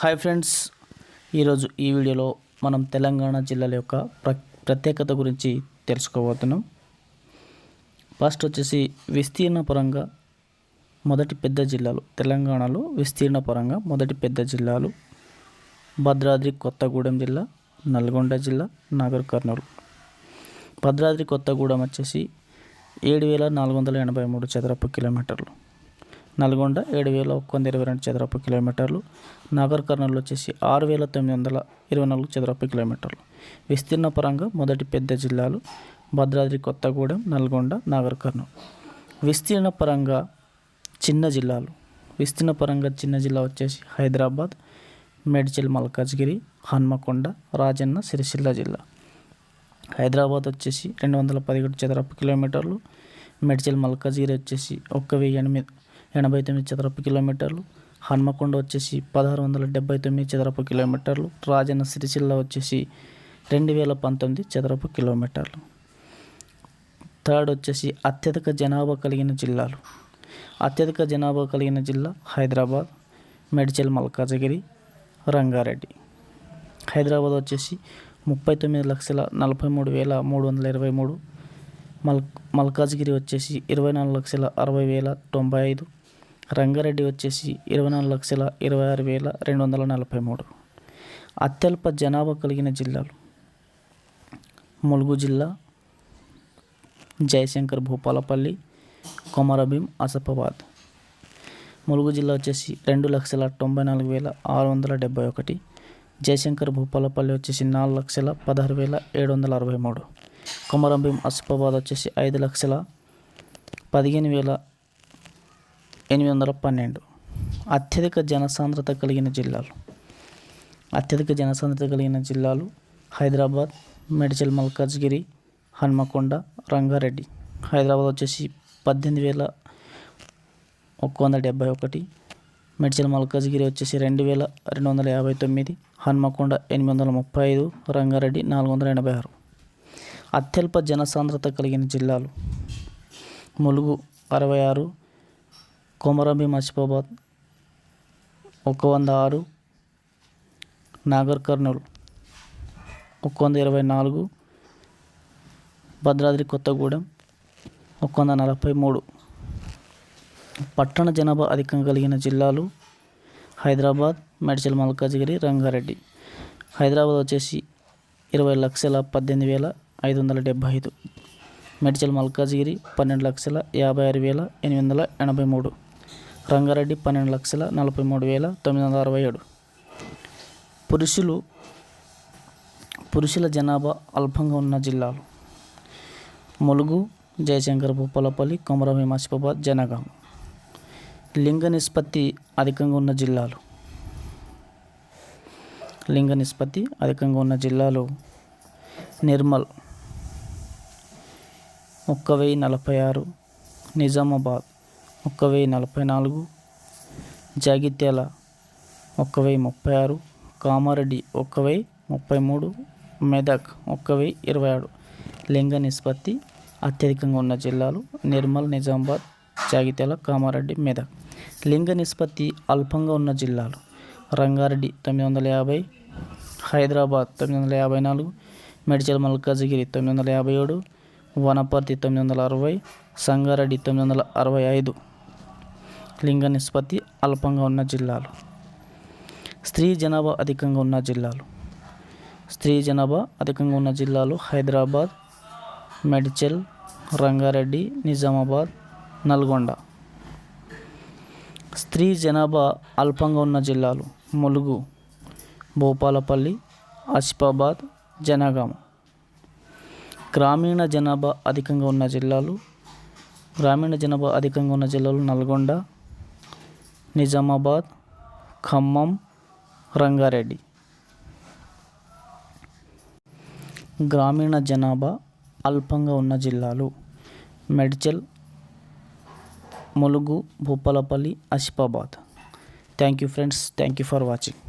Hi friends ఈరోజు ఈ వీడియోలో మనం తెలంగాణ జిల్లాల యొక్క ప్ర ప్రత్యేకత గురించి తెలుసుకోబోతున్నాం. ఫస్ట్ వచ్చేసి విస్తీర్ణ పరంగా మొదటి పెద్ద జిల్లాలు తెలంగాణలో విస్తీర్ణ పరంగా మొదటి పెద్ద జిల్లాలు భద్రాద్రి కొత్తగూడెం జిల్లా నల్గొండ జిల్లా నాగర్ కర్నూలు. భద్రాద్రి కొత్తగూడెం వచ్చేసి ఏడు వేల నాలుగు వందల ఎనభై మూడు చదరపు కిలోమీటర్లు. నల్గొండ ఏడు వేల ఒక్క వంద ఇరవై రెండు చదరపు కిలోమీటర్లు నాగర్ కర్నూలు వచ్చేసి ఆరు వేల తొమ్మిది వందల ఇరవై నాలుగు చదరపు కిలోమీటర్లు. విస్తీర్ణ పరంగా మొదటి పెద్ద జిల్లాలు భద్రాద్రి కొత్తగూడెం నల్గొండ నాగర్ కర్నూలు. విస్తీర్ణ పరంగా చిన్న జిల్లాలు. విస్తీర్ణ పరంగా చిన్న జిల్లా వచ్చేసి హైదరాబాద్ మేడ్చల్ మల్కాజ్గిరి హన్మకొండ రాజన్న సిరిసిల్ల జిల్లా. హైదరాబాద్ వచ్చేసి రెండు వందల పదిహేడు చదరపు కిలోమీటర్లు మేడ్చల్ మల్కాజ్గిరి వచ్చేసి ఒక్క వెయ్యి ఎనిమిది ఎనభై తొమ్మిది చదరపు కిలోమీటర్లు. హన్మకొండ వచ్చేసి పదహారు వందల డెబ్బై తొమ్మిది చదరపు కిలోమీటర్లు. రాజన్న సిరిసిల్ల వచ్చేసి రెండు వేల పంతొమ్మిది చదరపు కిలోమీటర్లు. థర్డ్ వచ్చేసి అత్యధిక జనాభా కలిగిన జిల్లాలు. అత్యధిక జనాభా కలిగిన జిల్లా హైదరాబాద్ మెడ్చల్ మల్కాజగిరి రంగారెడ్డి. హైదరాబాద్ వచ్చేసి ముప్పై తొమ్మిది లక్షల నలభై మూడు వేల మూడు వందల ఇరవై మూడు. మల్ మల్కాజ్గిరి వచ్చేసి ఇరవై నాలుగు లక్షల అరవై వేల తొంభై ఐదు. రంగారెడ్డి వచ్చేసి ఇరవై నాలుగు లక్షల ఇరవై ఆరు వేల రెండు వందల నలభై మూడు. అత్యల్ప జనాభా కలిగిన జిల్లాలు ములుగు జిల్లా జయశంకర్ భూపాలపల్లి కొమరభీం అసఫాబాద్. ములుగు జిల్లా వచ్చేసి రెండు లక్షల తొంభై నాలుగు వేల ఆరు వందల డెబ్బై ఒకటి. జయశంకర్ భూపాలపల్లి వచ్చేసి నాలుగు లక్షల పదహారు వేల ఏడు వందల అరవై మూడు. కొమరంభీం అసఫాబాద్ వచ్చేసి ఐదు లక్షల పదిహేను వేల ఎనిమిది వందల పన్నెండు. అత్యధిక జనసాంద్రత కలిగిన జిల్లాలు. అత్యధిక జనసాంద్రత కలిగిన జిల్లాలు హైదరాబాద్ మెడిచల్ మల్కాజ్గిరి హన్మకొండ రంగారెడ్డి. హైదరాబాద్ వచ్చేసి పద్దెనిమిది వేల ఒక్క వంద డెబ్బై ఒకటి. మెడిచల్ మల్కాజ్గిరి వచ్చేసి రెండు వేల రెండు వందల యాభై తొమ్మిది. హన్మకొండ ఎనిమిది వందల ముప్పై ఐదు. రంగారెడ్డి నాలుగు వందల ఎనభై ఆరు. అత్యల్ప జనసాంద్రత కలిగిన జిల్లాలు. ములుగు అరవై ఆరు. కొమరంబి ఆసిఫాబాద్ ఒక వంద ఆరు నాగర్ కర్నూలు ఒక వంద ఇరవై నాలుగు భద్రాద్రి కొత్తగూడెం ఒక వంద నలభై మూడు. పట్టణ జనాభా అధికంగా కలిగిన జిల్లాలు హైదరాబాద్ మెడ్చల్ మల్కాజ్గిరి రంగారెడ్డి. హైదరాబాద్ వచ్చేసి ఇరవై లక్షల పద్దెనిమిది వేల ఐదు వందల డెబ్భై ఐదు. మెడ్చల్ మల్కాజ్గిరి పన్నెండు లక్షల యాభై ఆరు వేల ఎనిమిది వందల ఎనభై మూడు. రంగారెడ్డి పన్నెండు లక్షల నలభై మూడు వేల తొమ్మిది వందల అరవై ఏడు. పురుషులు పురుషుల జనాభా అల్పంగా ఉన్న జిల్లాలు ములుగు జయశంకర్ భూపాలపల్లి కొమరం ఆసిఫాబాద్ జనగాం. లింగ నిష్పత్తి అధికంగా ఉన్న జిల్లాలు. లింగ నిష్పత్తి అధికంగా ఉన్న జిల్లాలు నిర్మల్ ఒక్క వెయ్యి నలభై ఆరు నిజామాబాద్. ఒక్క వెయ్యి నలభై నాలుగు జాగిత్యాల ఒక్క వెయ్యి ముప్పై ఆరు కామారెడ్డి ఒక్క వెయ్యి ముప్పై మూడు మెదక్ ఒక్క వెయ్యి ఇరవై ఆరు. లింగ నిష్పత్తి అత్యధికంగా ఉన్న జిల్లాలు నిర్మల్ నిజామాబాద్ జాగిత్యాల కామారెడ్డి మెదక్. లింగ నిష్పత్తి అల్పంగా ఉన్న జిల్లాలు రంగారెడ్డి తొమ్మిది వందల యాభై హైదరాబాద్ తొమ్మిది వందల యాభై నాలుగు మేడ్చల్ మల్కాజ్గిరి తొమ్మిది వందల యాభై ఏడు వనపర్తి తొమ్మిది వందల అరవై సంగారెడ్డి తొమ్మిది వందల అరవై ఐదు. లింగ నిష్పత్తి అల్పంగా ఉన్న జిల్లాలు. స్త్రీ జనాభా అధికంగా ఉన్న జిల్లాలు. స్త్రీ జనాభా అధికంగా ఉన్న జిల్లాలు హైదరాబాద్ మెడ్చల్ రంగారెడ్డి నిజామాబాద్ నల్గొండ. స్త్రీ జనాభా అల్పంగా ఉన్న జిల్లాలు ములుగు భూపాలపల్లి ఆసిఫాబాద్ జనగామ గ్రామీణ జనాభా అధికంగా ఉన్న జిల్లాలు గ్రామీణ జనాభా అధికంగా ఉన్న జిల్లాలు నల్గొండ నిజామాబాద్ ఖమ్మం రంగారెడ్డి. గ్రామీణ జనాభా అల్పంగా ఉన్న జిల్లాలు Medchal Mulugu Bhupalpally Asifabad. Thank you friends thank you for watching